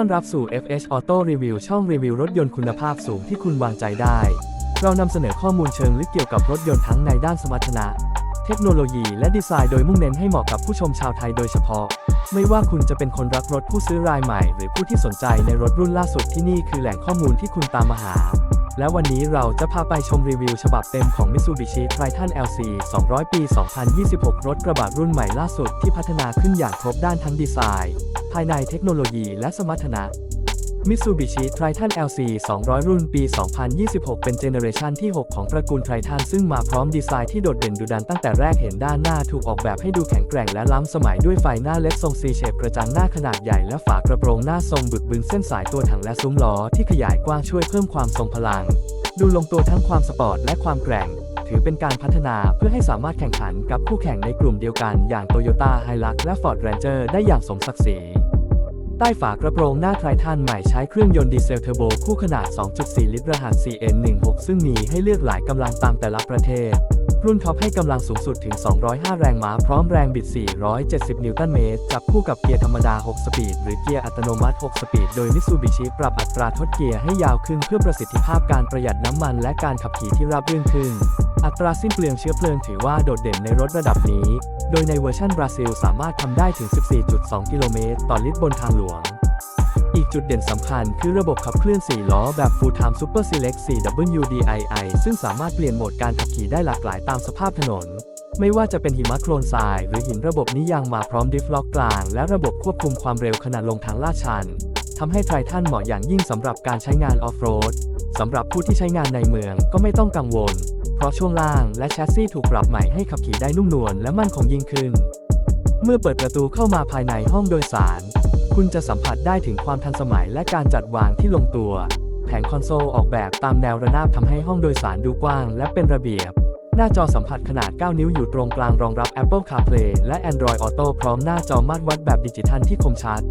ต้อนรับสู่ FH Auto Review ช่องรีวิวรถยนต์คุณภาพสูงที่คุณวางใจได้ เรานำเสนอข้อมูลเชิงลึกเกี่ยวกับรถยนต์ทั้งในด้านสมรรถนะ เทคโนโลยีและดีไซน์โดยมุ่งเน้นให้เหมาะกับผู้ชมชาวไทยโดยเฉพาะ ไม่ว่าคุณจะเป็นคนรักรถผู้ซื้อรายใหม่ หรือผู้ที่สนใจในรถรุ่นล่าสุดที่นี่คือแหล่งข้อมูลที่คุณตามมาหา และวันนี้เราจะพาไปชมรีวิวฉบับเต็มของ Mitsubishi Triton LC 200 ปี 2026 รถกระบะรุ่นใหม่ล่าสุดที่พัฒนาขึ้นอย่างครบด้านทั้งดีไซน์ ภายในเทคโนโลยีและสมรรถนะ Mitsubishi Triton LC 200 รุ่นปี 2026 เป็นเจเนอเรชันที่ 6 ของตระกูล Triton ซึ่งมาพร้อมดีไซน์ที่โดดเด่นดุดันตั้งแต่แรกเห็นด้านหน้าถูกออกแบบให้ดูแข็งแกร่งและล้ำสมัยด้วยไฟหน้าเล็กทรง C shape กระจังหน้าขนาดใหญ่และฝากระโปรงหน้าทรงบึกบึนเส้นสายตัวถังและซุ้มล้อที่ขยายกว้างช่วยเพิ่มความทรงพลัง ดูลงตัวทั้งความสปอร์ตและความแกร่ง ถือเป็นการพัฒนาเพื่อให้สามารถแข่งขันกับคู่แข่งในกลุ่มเดียวกันอย่าง Toyota Hilux และ Ford Ranger ได้อย่างสมศักดิ์ศรี ใต้ฝากระโปรงหน้าไทรทันใหม่ใช้เครื่องยนต์ดีเซลเทอร์โบคู่ขนาด 2.4 ลิตรรหัส CN16 ซึ่งมีให้เลือกหลายกำลังตามแต่ละประเทศ รุ่นท็อปให้กำลังสูงสุดถึง 205 แรงม้าพร้อมแรงบิด 470 นิวตันเมตร จับคู่กับเกียร์ธรรมดา 6 สปีด หรือเกียร์อัตโนมัติ 6 สปีด โดย Mitsubishi ปรับอัตราทดเกียร์ให้ยาวขึ้นเพื่อประสิทธิภาพการประหยัดน้ำมันและการขับขี่ที่ราบรื่นขึ้น อัตราสิ้นเปลืองเชื้อเพลิงถือว่าโดดเด่นในรถระดับนี้ โดยในเวอร์ชันบราซิลสามารถทำได้ถึง 14.2 กิโลเมตรต่อลิตรบนทางหลวง อีกจุดเด่นสำคัญคือระบบขับเคลื่อน 4 ล้อแบบ Full Time Super Select 4WDII ซึ่งสามารถเปลี่ยนโหมดการขับขี่ได้หลากหลายตามสภาพถนน ไม่ว่าจะเป็นหิมะโคลนทราย หรือหินระบบนี้ยังมาพร้อมดิฟล็อกกลาง และระบบควบคุมความเร็วขณะลงทางลาดชันทำให้ไทรทันเหมาะอย่างยิ่งสำหรับการใช้งานออฟโรดสำหรับผู้ที่ใช้งานในเมืองก็ไม่ต้องกังวล เพราะช่วงล่างและแชสซี่ถูกปรับใหม่ให้ขับขี่ได้นุ่มนวลและมั่นคงยิ่งขึ้น เมื่อเปิดประตูเข้ามาภายในห้องโดยสาร คุณจะสัมผัสได้ถึงความทันสมัยและการจัดวางที่ลงตัว แผงคอนโซลออกแบบตามแนวระนาบทำให้ห้องโดยสารดูกว้างและเป็นระเบียบ หน้าจอสัมผัสขนาด 9 นิ้วอยู่ตรงกลางรองรับ Apple CarPlay และ Android Auto พร้อมหน้าจอมาตรวัดแบบดิจิทัลที่คมชัด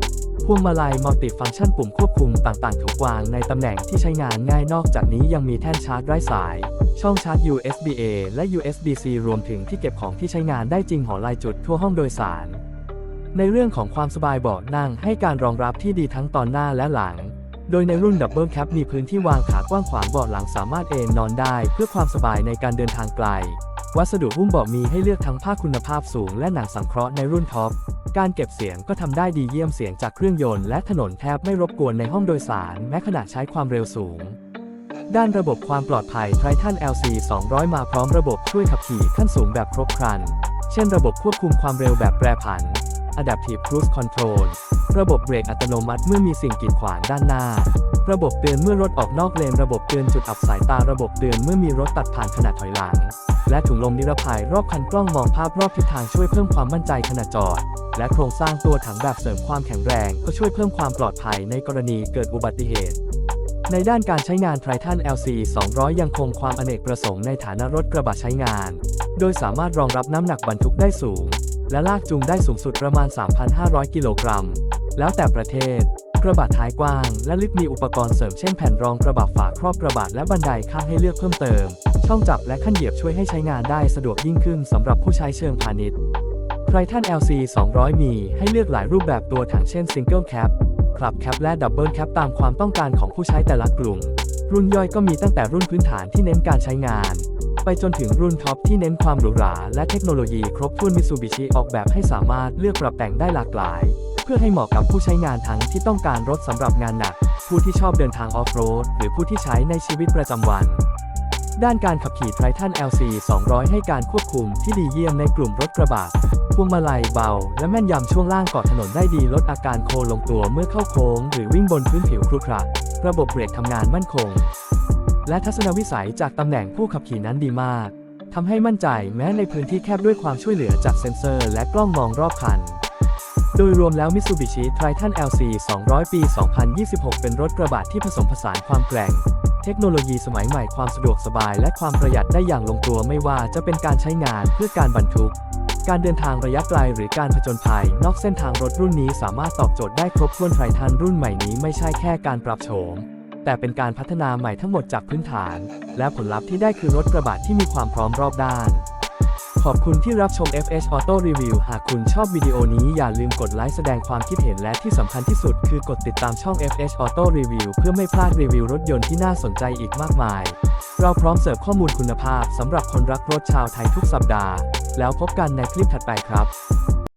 พวงมาลัยมัลติฟังก์ชันปุ่มควบคุมต่างๆ ถูกวางในตำแหน่งที่ใช้งานง่ายนอกจากนี้ยังมีแท่นชาร์จไร้สาย ช่องชาร์จ USB-A และ USB-C รวมถึงที่เก็บของที่ใช้งานได้จริงหอลายจุดทั่วห้องโดยสาร ในเรื่องของความสบายเบาะนั่งให้การรองรับที่ดีทั้งตอนหน้าและหลัง โดยในรุ่นดับเบิลแคปมีพื้นที่วางขากว้างขวางเบาะหลังสามารถเอนนอนได้ เพื่อความสบายในการเดินทางไกล วัสดุหุ้มเบาะมีให้เลือกทั้งผ้าคุณภาพสูงและหนังสังเคราะห์ในรุ่นท็อป การเก็บเสียงก็ทำได้ดีเยี่ยมเสียงจากเครื่องยนต์และถนนแทบไม่รบกวนในห้องโดยสาร แม้ขณะใช้ความเร็วสูง ด้านระบบความปลอดภัย Triton LC 200 มาพร้อมระบบช่วยขับขี่ขั้นสูงแบบครบครัน เช่นระบบควบคุมความเร็วแบบแปรผัน Adaptive Cruise Control ระบบเบรกอัตโนมัติเมื่อมีสิ่งกีดขวางด้านหน้า ระบบเตือนเมื่อรถออกนอกเลน ระบบเตือนจุดอับสายตา ระบบเตือนเมื่อมีรถตัดผ่านขณะถอยหลัง และถุงลมนิรภัยรอบคันกล้องมองภาพรอบทิศทางช่วยเพิ่มความมั่นใจขณะจอด และโครงสร้างตัวถังแบบเสริมความแข็งแรง ก็ช่วยเพิ่มความปลอดภัยในกรณีเกิดอุบัติเหตุ ในด้านการใช้งาน Triton LC 200 ยังคงความอเนกประสงค์ในฐานะรถกระบะใช้งาน โดยสามารถรองรับน้ำหนักบรรทุกได้สูง และลากจูงได้สูงสุดประมาณ 3,500 กิโลกรัม แล้วแต่ประเทศกระบะท้ายกว้าง และลิฟต์มีอุปกรณ์เสริมเช่นแผ่นรองกระบะฝาครอบกระบะและบันไดข้างให้เลือกเพิ่มเติม ช่องจับและขั้นเหยียบช่วยให้ใช้งานได้สะดวกยิ่งขึ้นสำหรับผู้ใช้เชิงพาณิชย์ Triton LC 200 มีให้เลือกหลายรูปแบบตัวถังเช่น Single Cab คลับแคปและดับเบิลแคปตามความต้องการของผู้ใช้แต่ละกลุ่ม รุ่นย่อยก็มีตั้งแต่รุ่นพื้นฐานที่เน้นการใช้งาน ไปจนถึงรุ่นท็อปที่เน้นความหรูหราและเทคโนโลยีครบถ้วนมิซูบิชิออกแบบให้สามารถเลือกปรับแต่งได้หลากหลาย เพื่อให้เหมาะกับผู้ใช้งานทั้งที่ต้องการรถสำหรับงานหนัก ผู้ที่ชอบเดินทางออฟโรดหรือผู้ที่ใช้ในชีวิตประจำวัน ด้านการขับขี่ Triton LC 200 ให้การควบคุมที่ดีเยี่ยมในกลุ่มรถกระบะพวงมาลัยเบา และแม่นยำช่วงล่างเกาะถนนได้ดีลดอาการโคลงตัวเมื่อเข้าโค้ง หรือวิ่งบนพื้นผิวครุขระระบบเบรกทำงานมั่นคง และทัศนวิสัยจากตำแหน่งผู้ขับขี่นั้นดีมากทำให้มั่นใจแม้ในพื้นที่แคบด้วยความช่วยเหลือจากเซ็นเซอร์ และกล้องมองรอบคันโดยรวมแล้ว Mitsubishi Triton LC 200 ปี 2026 เป็นรถกระบะที่ผสมผสานความแกร่ง เทคโนโลยีสมัยใหม่ความสะดวกสบายและความประหยัดได้อย่างลงตัวไม่ว่าจะเป็นการใช้งานเพื่อการบรรทุก การเดินทางระยะไกลหรือการผจญภัย นอกเส้นทางรถรุ่นนี้สามารถตอบโจทย์ได้ครบถ้วนไทรทันรุ่นใหม่นี้ไม่ใช่แค่การปรับโฉมแต่เป็นการพัฒนาใหม่ทั้งหมดจากพื้นฐาน และผลลัพธ์ที่ได้คือรถกระบะที่มีความพร้อมรอบด้าน ขอบคุณที่รับชม FH Auto Review หากคุณชอบวิดีโอนี้อย่าลืมกดไลค์แสดงความคิดเห็นและที่สำคัญที่สุดคือกดติดตามช่อง FH Auto Review เพื่อไม่พลาดรีวิวรถยนต์ที่น่าสนใจอีกมากมาย เราพร้อมเสิร์ฟข้อมูลคุณภาพสำหรับคนรักรถชาวไทยทุกสัปดาห์ แล้วพบกันในคลิปถัดไปครับ